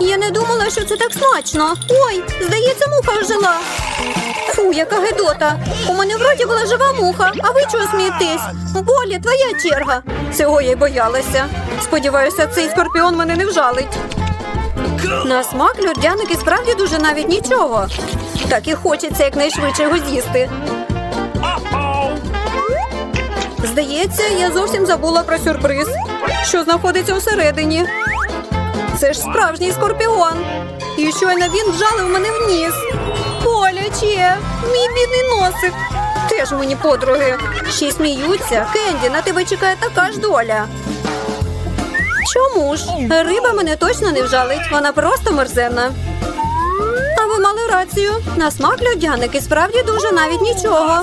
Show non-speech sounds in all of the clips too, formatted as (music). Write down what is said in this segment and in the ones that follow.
Я не думала, що це так смачно. Ой, здається, муха ожила. Фу, яка гидота. У мене вроді була жива муха, а ви чого смієтесь? Болі, твоя черга. Цього я й боялася. Сподіваюся, цей скорпіон мене не вжалить. На смак льодяник справді дуже навіть нічого. Так і хочеться якнайшвидше його з'їсти. Здається, я зовсім забула про сюрприз, що знаходиться всередині. Це ж справжній скорпіон. І щойно він вжалив мене в ніс. Боляче, мій бідний носик. Теж мені подруги. Ще сміються. Кенді, на тебе чекає така ж доля. Чому ж? Риба мене точно не вжалить, вона просто мерзенна. А ви мали рацію. На смак льодяник і справді дуже навіть нічого.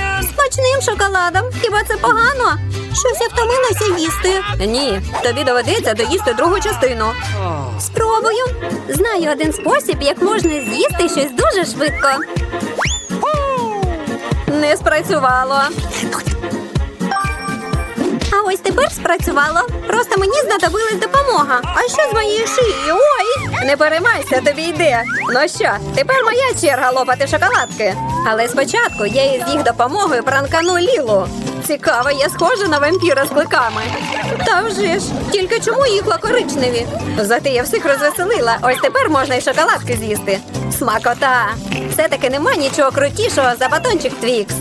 Смачним шоколадом. Хіба це погано? Щось я втомилася їсти. Ні, тобі доведеться доїсти другу частину. Спробую. Знаю один спосіб, як можна з'їсти щось дуже швидко. Не спрацювало. А ось тепер спрацювало. Просто мені знадобилась допомога. А що з моєю шиєю? Не переймайся, тобі йде. Ну що, тепер моя черга лопати шоколадки. Але спочатку я із їх допомогою пранкану Лілу. Цікаво, я схожа на вампіра з кликами. Та вже ж, тільки чому їхла коричневі? Зате я всіх розвеселила. Ось тепер можна і шоколадки з'їсти. Смакота! Все-таки нема нічого крутішого за батончик Твікс.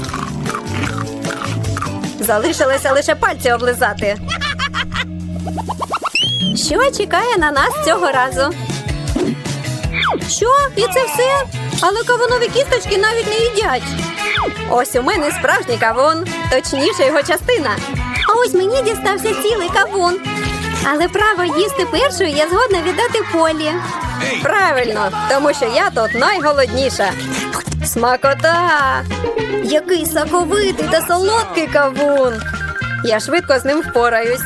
Залишилося лише пальці облизати. Що чекає на нас цього разу? Що? І це все? Але кавунові кісточки навіть не їдять. Ось у мене справжній кавун, точніше його частина. А ось мені дістався цілий кавун. Але право їсти першою я згодна віддати полі. Правильно, тому що я тут найголодніша. Смакота! Який соковитий та солодкий кавун. Я швидко з ним впораюсь.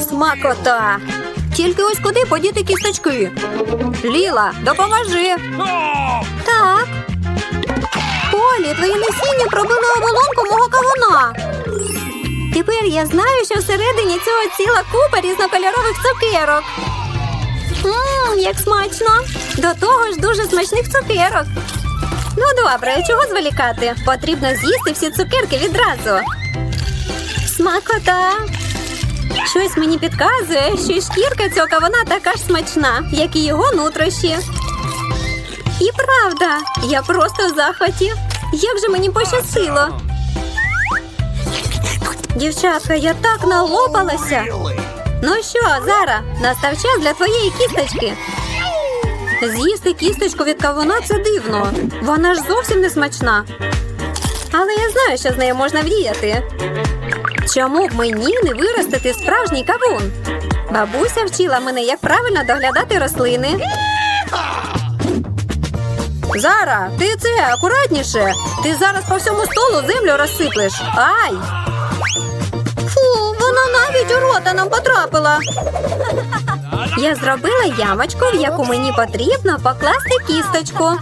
Смакота! Тільки ось куди подіти кісточки? Ліла, допоможи. Так. Полі, твої насіння пробили оболонку мого кавуна. Тепер я знаю, що всередині цього ціла купа різнокольорових цукерок. Ммм, як смачно! До того ж дуже смачних цукерок. Ну добре, чого зволікати? Потрібно з'їсти всі цукерки відразу. Смакота! Щось мені підказує, що шкірка цього кавуна така ж смачна, як і його нутрощі. І правда, я просто в захваті. Як же мені пощастило. Дівчатка, я так налопалася. Ну що, Зара, настав час для твоєї кісточки. З'їсти кісточку від кавуна це дивно. Вона ж зовсім не смачна. Але я знаю, що з нею можна вдіяти. Чому б мені не виростити справжній кавун? Бабуся вчила мене, як правильно доглядати рослини. Зара, ти це акуратніше. Ти зараз по всьому столу землю розсиплеш. Ай! Фу, вона навіть у рота нам потрапила. Я зробила ямочку, в яку мені потрібно покласти кісточку.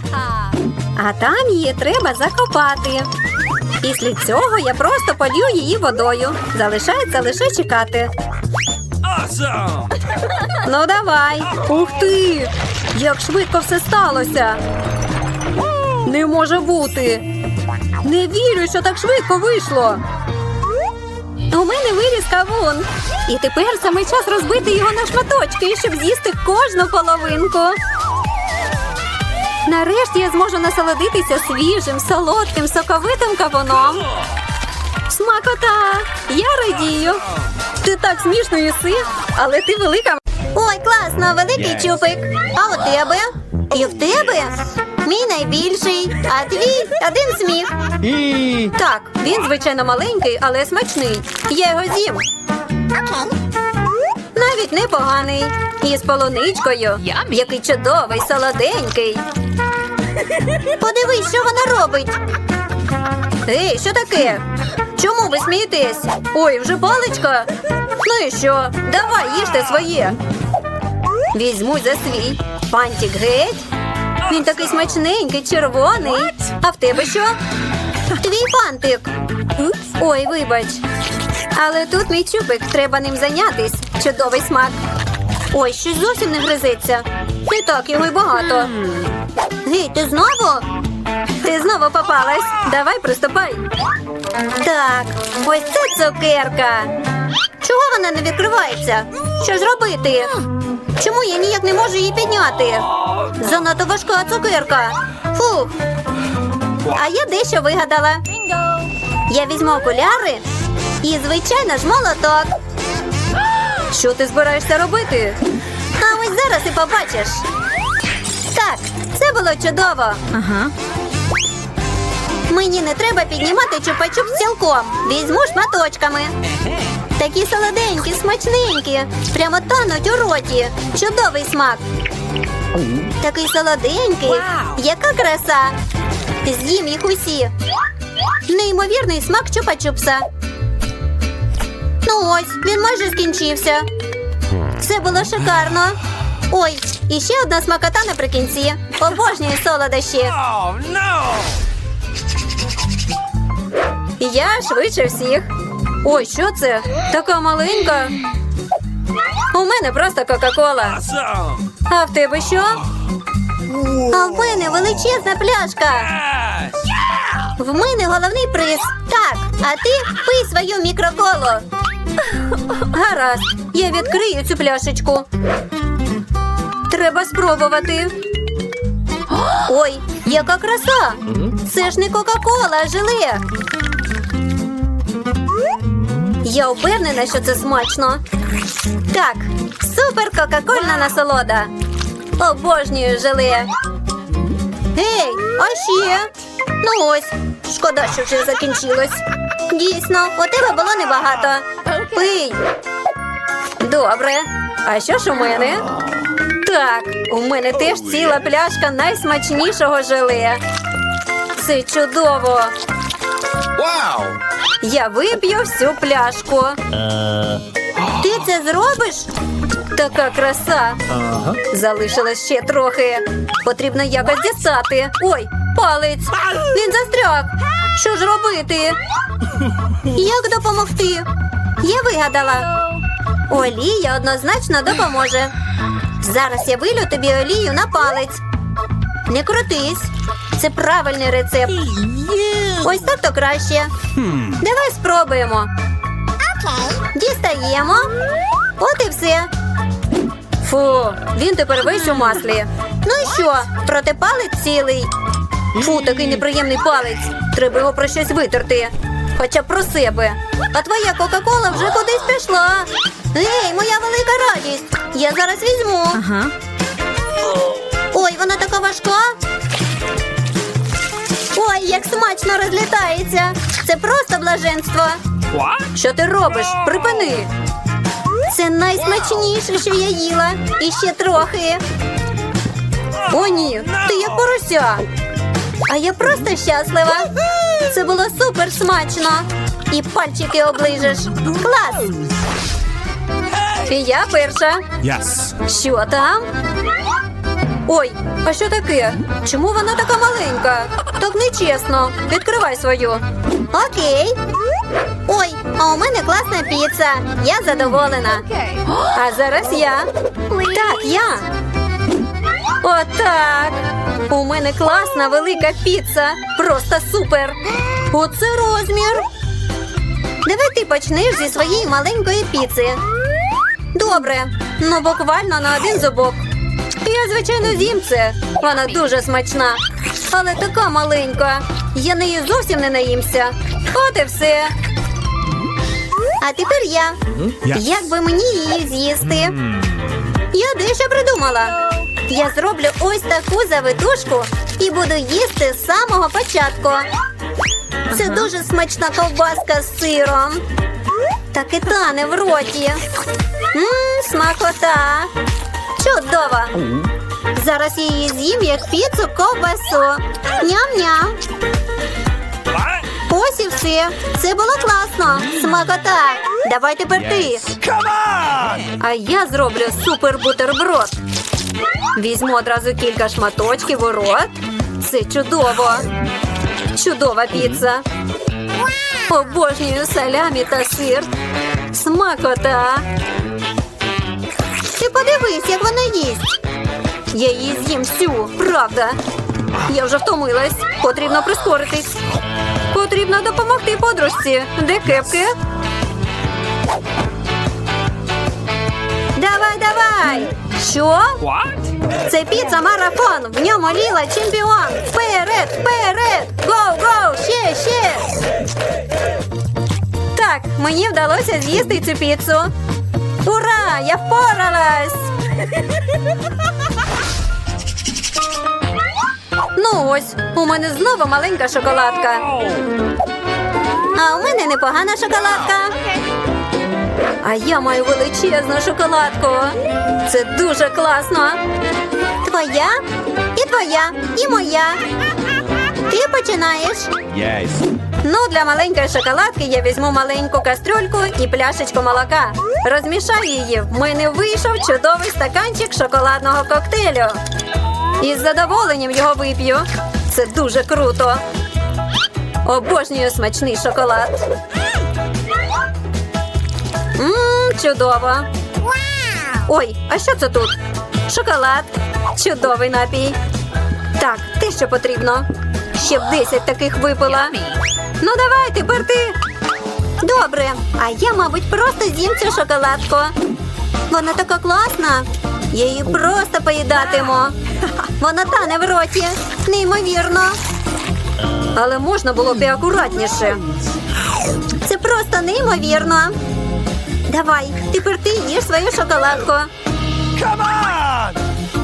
А там її треба закопати. Після цього я просто полью її водою. Залишається лише чекати. Awesome! Ну давай. Ух ти! Як швидко все сталося. Не може бути. Не вірю, що так швидко вийшло. У мене виріс кавун. І тепер саме час розбити його на шматочки, щоб з'їсти кожну половинку. Нарешті я зможу насолодитися свіжим, солодким, соковитим кавуном. Смакота! Я радію. Ти так смішно їси, але ти велика. Ой, класно, великий чупик. А у тебе? І в тебе? Мій найбільший, а твій один сміх. Так, він звичайно маленький, але смачний. Я його з'їм. Навіть непоганий. І з полуничкою. Який чудовий, солоденький. Подивись, що вона робить. Ей, що таке? Чому ви смієтесь? Ой, вже паличка. Ну і що? Давай їжте своє. Візьму за свій. Фантик геть. Він такий смачненький, червоний. А в тебе що? Твій фантик. Ой, вибач. Але тут мій чупик, треба ним зайнятись. Чудовий смак. Ой, щось зовсім не гризеться. І так його й багато. Гей, ти знову? Ти знову попалась. Давай приступай. Так, ось це цукерка. Чого вона не відкривається? Що ж робити? Чому я ніяк не можу її підняти? Занадто важка цукерка. Фух. А я дещо вигадала. Я візьму окуляри і, звичайно ж, молоток. Що ти збираєшся робити? А ось зараз і побачиш. Так, це було чудово. Ага. Мені не треба піднімати чупа-чуп цілком. Візьму шматочками. Такі солоденькі, смачненькі. Прямо тануть у роті. Чудовий смак. Такий солоденький. Яка краса. З'їм їх усі. Неймовірний смак чупа-чупса. Ну ось, він майже скінчився. Це було шикарно. Ой, і ще одна смакота наприкінці. Обожнюю солодощі. Я швидше всіх. Ой, що це? Така маленька. У мене просто Кока-Кола. А в тебе що? А в мене величезна пляшка. В мене головний приз. Так, а ти пий свою мікроколу. Гаразд, я відкрию цю пляшечку. Треба спробувати. Ой, яка краса! Це ж не Кока-Кола, а желе. Я впевнена, що це смачно. Так, супер кока-кольна насолода. Обожнюю желе. Гей, а ще? Ну ось, шкода, що вже закінчилось. Дійсно, у тебе було небагато. Пий. Добре. А що ж у мене? Так, у мене теж ціла пляшка найсмачнішого желе. Це чудово. Wow. Я вип'ю всю пляшку. Ти це зробиш? Така краса. Залишилось ще трохи. Потрібно якось дістати. Ой, палець. Він застряг. Що ж робити? (laughs) Як допомогти? Я вигадала. Олія однозначно допоможе. Зараз я вилю тобі олію на палець. Не крутись. Це правильний рецепт. Ось так то краще. Давай спробуємо. Дістаємо. От і все. Фу, він тепер весь у маслі. Ну і що? Проте палець цілий. Фу, такий неприємний палець. Треба його про щось витерти. Хоча б про себе. А твоя Кока-Кола вже кудись пішла. Ей, моя велика радість. Я зараз візьму. Ага. Ой, вона така важка. Ой, як смачно розлітається. Це просто блаженство. What? Що ти робиш? Припини. Це найсмачніше, що я їла. І ще трохи. О, ні, ти як порося. А я просто щаслива. Це було супер смачно. І пальчики оближеш. Клас! І я перша. Yes. Що там? Ой, а що таке? Чому вона така маленька? Так нечесно. Відкривай свою. Окей. Ой, а у мене класна піца. Я задоволена. А зараз я. Так, я. Отак. У мене класна велика піца. Просто супер. Оце розмір. Давай ти почнеш зі своєї маленької піци. Добре, ну буквально на один зубок. Я, звичайно, з'їм це. Вона дуже смачна, але така маленька. Я неї зовсім не наїмся. От і все. А тепер я. Як би мені її з'їсти? Я дещо придумала. Я зроблю ось таку завитушку і буду їсти з самого початку. Це дуже смачна ковбаска з сиром. Так і тане в роті. Мм, смакота. Чудово. Зараз я її з'їм як піцу ковбасу. Ням-ням. Ось і все. Це було класно. Смакота. Давай тепер ти. А я зроблю супер бутерброд. Візьму одразу кілька шматочків у рот. Це чудово. Чудова піца. Обожнюю салямі та сир. Смакота. Ти подивись, як вона їсть. Я її з'їм всю, правда. Я вже втомилась. Потрібно прискоритись. Потрібно допомогти подружці. Де кепки? Давай, давай! Що? What? Це піца марафон. В ньому ліла чемпіон. Вперед, вперед! Гоу, гоу! Ще, ще! Так, мені вдалося з'їсти цю піцу. Ура! Я впоралась! Ну ось, у мене знову маленька шоколадка. А у мене непогана шоколадка. А я маю величезну шоколадку. Це дуже класно. Твоя і твоя, і моя. Ти починаєш. Yes. Ну, для маленької шоколадки я візьму маленьку кастрюльку і пляшечку молока. Розмішаю її. В мене вийшов чудовий стаканчик шоколадного коктейлю. І з задоволенням його вип'ю. Це дуже круто. Обожнюю смачний шоколад. Мм, чудово. Ой, а що це тут? Шоколад. Чудовий напій. Так, те, що потрібно. Ще б 10 таких випила. Ну давай, тепер ти. Добре, а я, мабуть, просто з'їм цю шоколадку. Вона така класна. Я її просто поїдатиму. Вона тане в роті. Неймовірно. Але можна було б і акуратніше. Це просто неймовірно. Давай, тепер ти їж свою шоколадку. Come on!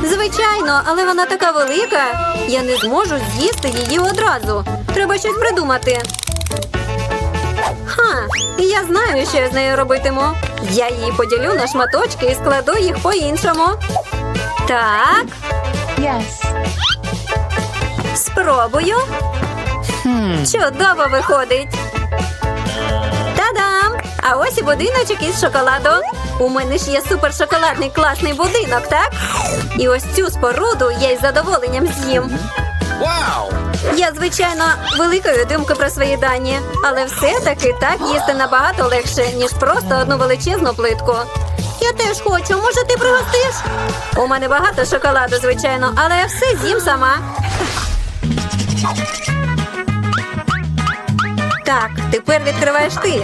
Звичайно, але вона така велика. Я не зможу з'їсти її одразу. Треба щось придумати. Ха, я знаю, що я з нею робитиму. Я її поділю на шматочки і складу їх по-іншому. Так, Yes. спробую. Чудово виходить. А ось і будиночок із шоколаду. У мене ж є супершоколадний класний будинок, так? І ось цю споруду я із задоволенням з'їм. Wow! Я, звичайно, великої думки про свої дані, але все-таки так їсти набагато легше, ніж просто одну величезну плитку. Я теж хочу, може, ти пригостиш? У мене багато шоколаду, звичайно, але я все з'їм сама. Так, тепер відкриваєш ти.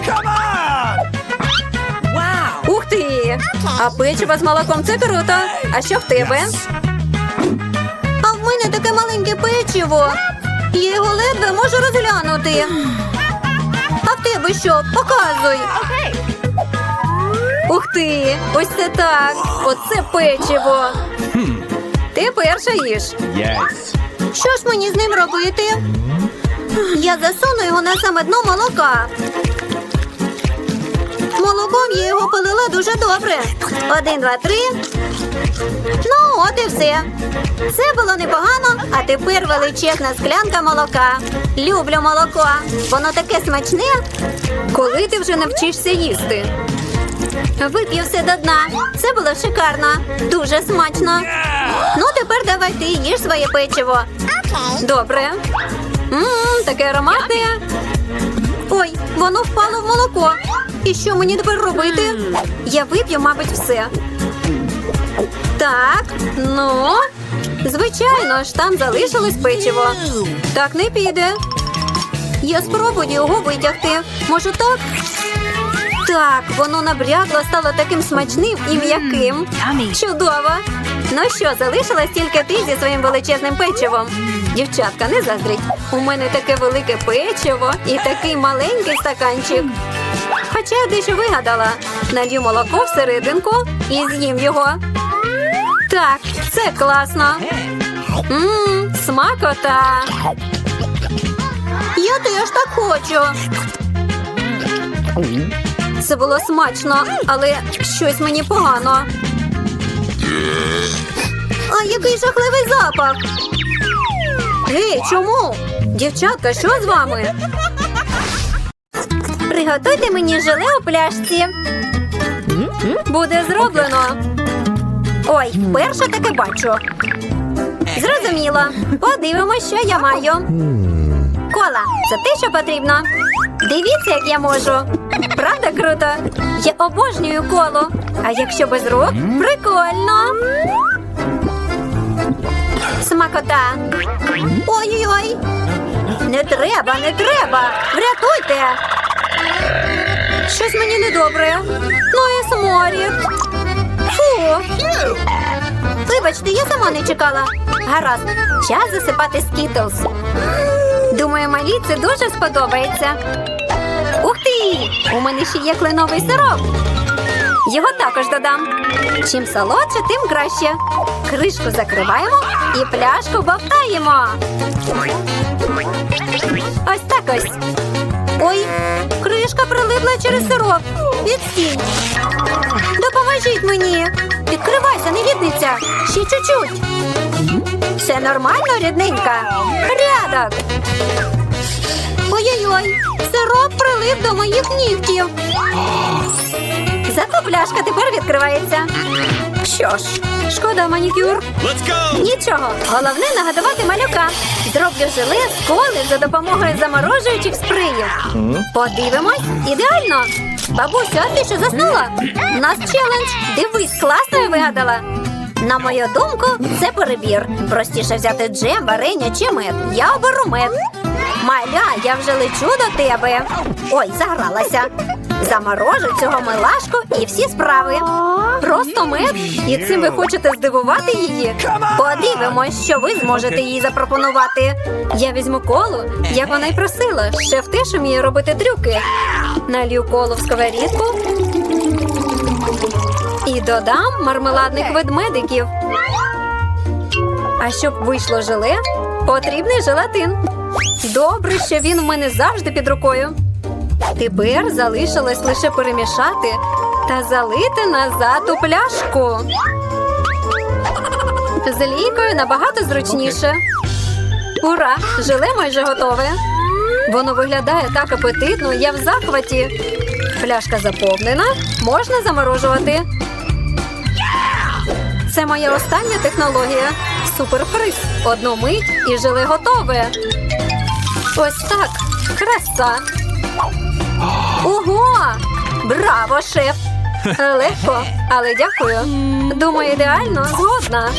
Ти! А печиво з молоком це круто. А що в тебе? А в мене таке маленьке печиво. Я його ледве можу розглянути. А в тебе що? Показуй. Ух ти! Ось це так. Oце печиво. Ти перша їж. Yes. Що ж мені з ним робити? Я засуну його на саме дно молока. Молоком я його полила дуже добре. Один, два, три. Ну, от і все. Це було непогано, а тепер величезна склянка молока. Люблю молоко. Воно таке смачне. Коли ти вже навчишся їсти? Вип'ю все до дна. Це було шикарно. Дуже смачно. Ну, тепер давай ти їж своє печиво. Добре. Ммм, таке ароматне. Ой, воно впало в молоко. І що мені тепер робити? Я вип'ю, мабуть, все. Так, ну. Звичайно ж, там залишилось печиво. Так не піде. Я спробую його витягти. Може так? Так, воно набрядло, стало таким смачним і м'яким. Чудово! Ну що, залишилась тільки ти зі своїм величезним печивом. Дівчатка, не заздріть. У мене таке велике печиво і такий маленький стаканчик. Хоча я дещо вигадала. Налью молоко всерединку і з'їм його. Так, це класно. Ммм, смакота. Я теж так хочу. Це було смачно, але щось мені погано. А який жахливий запах. Гей, чому? Дівчатка, що з вами? Приготуйте мені желе у пляшці. Буде зроблено. Ой, вперше таке бачу. Зрозуміло. Подивимось, що я маю. Кола, це те, що потрібно. Дивіться, як я можу. Правда круто? Я обожнюю колу. А якщо без рук, прикольно. Смакота. Ой-ой-ой. Не треба, не треба. Врятуйте. Щось мені недобре. Ну і сморід. Фу. Вибачте, я сама не чекала. Гаразд, час засипати скітлс. Думаю, малі це дуже сподобається. Ух ти! У мене ще є кленовий сироп. Його також додам. Чим солодше, тим краще. Кришку закриваємо і пляшку бовтаємо. Ось так ось. Ой, кришка прилипла через сироп. Відстінь. Допоможіть мені. Відкривайся, невідниця. Ще чуть-чуть. Все нормально, рідненька. Порядок. Ой-ой-ой, сироп прилип до моїх нігтів. Зато пляшка тепер відкривається. Що ж, шкода манікюр. Let's go! Нічого, головне нагадувати малюка. Зроблю желе з коли за допомогою заморожуючих сприїв. Подивимось, ідеально. Бабусю, а ти що заснула? У нас челендж. Дивись, класно я вигадала. На мою думку, це перебір. Простіше взяти джем, варення чи мед. Я оберу мед. Маля, я вже лечу до тебе. Ой, загралася. Заморожу цього милашку і всі справи. Просто мед. І цим ви хочете здивувати її? Подивимось, що ви зможете їй запропонувати. Я візьму колу, як вона й просила. Шеф теж вміє робити трюки. Налью колу в сковорідку і додам мармеладних ведмедиків. А щоб вийшло желе, потрібний желатин. Добре, що він у мене завжди під рукою. Тепер залишилось лише перемішати та залити назад у пляшку. З лійкою набагато зручніше. Ура! Желе майже готове. Воно виглядає так апетитно, я в захваті. Пляшка заповнена, можна заморожувати. Це моя остання технологія. Суперфриз. Одну мить і желе готове. Ось так. Краса. Ого! Браво, шеф! Легко, але дякую. Думаю, ідеально згодна.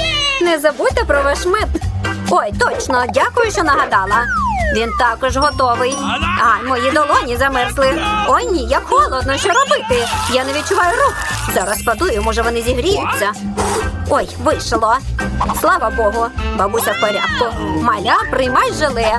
Не забудьте про ваш мед. Ой, точно, дякую, що нагадала. Він також готовий. Ай, мої долоні замерзли. Ой, ні, як холодно, що робити? Я не відчуваю рук. Зараз подую, може вони зігріються. Ой, вийшло. Слава Богу, бабуся в порядку. Маля, приймай желе.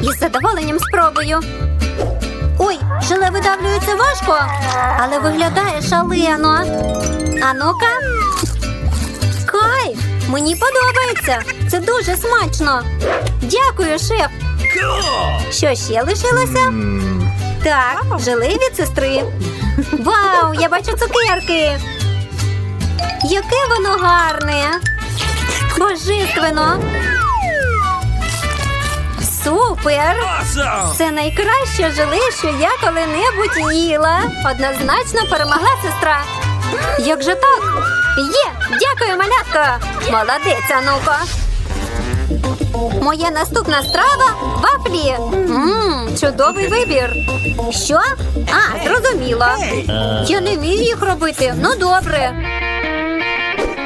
Із задоволенням спробую. Ой, желе видавлюється важко, але виглядає шалено. А ну-ка. Кайф! Мені подобається. Це дуже смачно. Дякую, шеф. Що ще лишилося? Так, желе від сестри. Вау, я бачу цукерки. Яке воно гарне. Божественно. Супер! Awesome. Це найкраще желе, що я коли-небудь їла. Однозначно перемогла сестра. Як же так? Є! Дякую, малятка! Молодець, Ануко! Моя наступна страва вафлі. Мм, чудовий вибір. Що? А, зрозуміло. Я не вмію їх робити. Ну добре.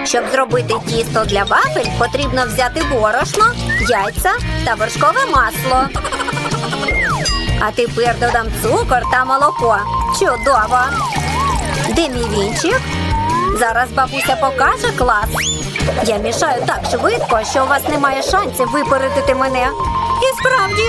Щоб зробити тісто для вафель, потрібно взяти борошно, яйця та вершкове масло. А тепер додам цукор та молоко. Чудово! Де мій вінчик? Зараз бабуся покаже клас. Я мішаю так швидко, що у вас немає шансів випередити мене. І справді,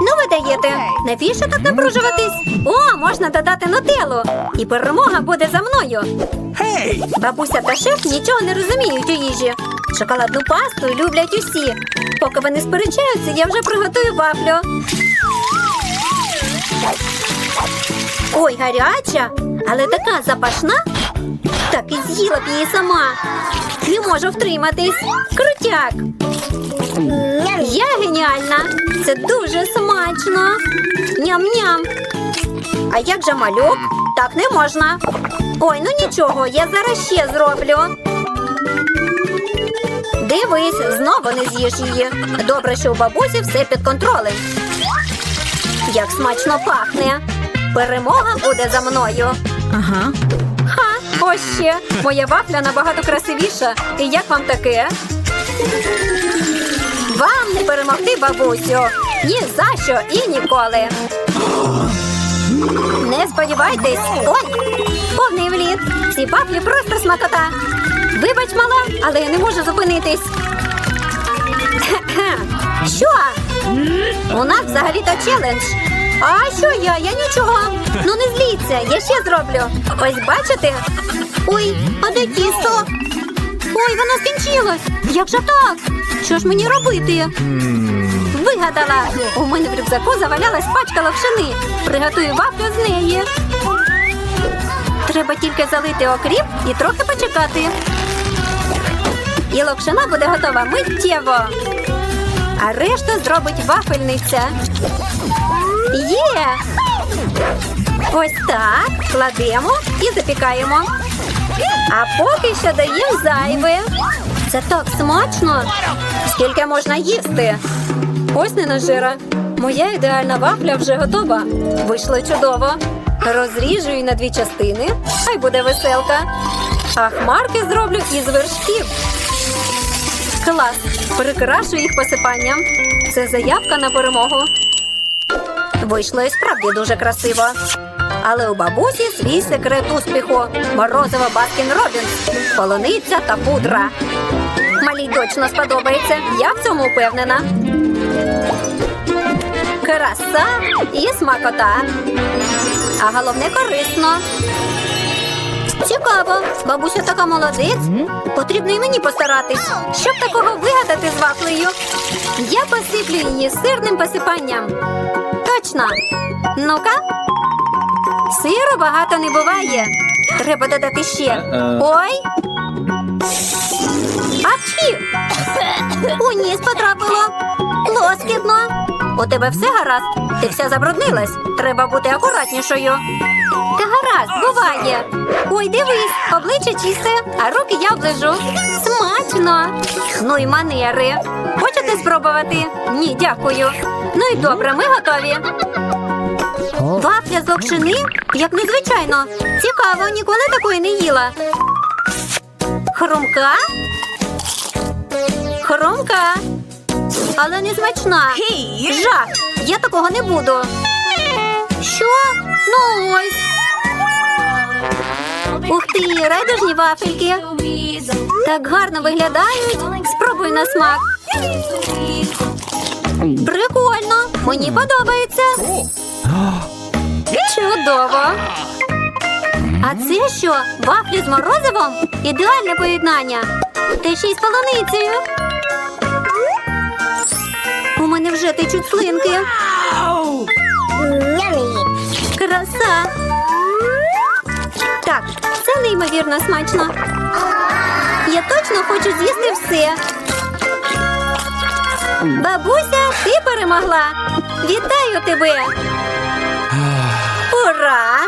Ну, ви даєте. Навіщо так напружуватись? О, можна додати нутеллу. І перемога буде за мною. Hey. Бабуся та шеф нічого не розуміють у їжі. Шоколадну пасту люблять усі. Поки вони сперечаються, я вже приготую вафлю. Ой, гаряча, але така запашна. Так і з'їла б її сама. Не можу втриматись. Крутяк. Я геніальна. Це дуже смачно. Ням-ням. А як же малюк? Так не можна. Ой, ну нічого, я зараз ще зроблю. Дивись, знову не з'їш її. Добре, що у бабусі все під контролем. Як смачно пахне. Перемога буде за мною. Ага. Ось ще. Моя вафля набагато красивіша. І як вам таке? Вам не перемогти, бабусю. Ні за що і ніколи. Не сподівайтесь. Ой, повний вліт. Ці вафлі просто смакота. Вибач, мала, але я не можу зупинитись. (laughs) Що? У нас взагалі-то челендж. А що я? Я нічого. Ну не зліться, я ще зроблю. Ось бачите? Ой, а де тісто? Ой, воно скінчилось. Як же так? Що ж мені робити? Вигадала. У мене в рюкзаку завалялась пачка локшини. Приготую вафлю з неї. Треба тільки залити окріп і трохи почекати. І локшина буде готова миттєво. А решту зробить вафельниця. Є! Ось так. Кладемо і запікаємо. А поки що даємо зайве. Це так смачно. Скільки можна їсти? Ось ненажера. Моя ідеальна вафля вже готова. Вийшло чудово. Розріжу її на дві частини, хай буде веселка. А хмарки зроблю із вершків. Клас! Прикрашу їх посипанням. Це заявка на перемогу. Вийшло і справді дуже красиво. Але у бабусі свій секрет успіху. Морозиво Баскін Робінс, полуниця та пудра. Малій точно сподобається. Я в цьому впевнена. Краса і смакота. А головне корисно. Цікаво, бабуся така молодець. Потрібно і мені постаратись, щоб такого вигадати з вафлею. Я посиплю її сирним посипанням. Точно. Ну-ка. Сиру багато не буває. Треба додати ще. Ой. Апчі! У ніс потрапило. Лоскітно. У тебе все гаразд? Ти вся забруднилась. Треба бути акуратнішою. Та гаразд, буває. Ой, дивись, обличчя чисте, а руки я оближу. Смачно. Ну й манери. Хочете спробувати? Ні, дякую. Ну і добре, ми готові. Вафля з локшини? Як незвичайно. Цікаво, ніколи такої не їла. Хрумка? Хрумка. Але не смачна. Жах. Я такого не буду. Що? Ну ось. Ух ти, райдужні вафельки. Так гарно виглядають. Спробуй на смак. Прикольно. Мені подобається. Чудово. А це що? Вафлі з морозивом? Ідеальне поєднання. Та ще й з полуницею. У мене вже течуть слинки. Краса. Так, це неймовірно смачно. Я точно хочу з'їсти все. Бабуся, ти перемогла. Вітаю тебе. Ура!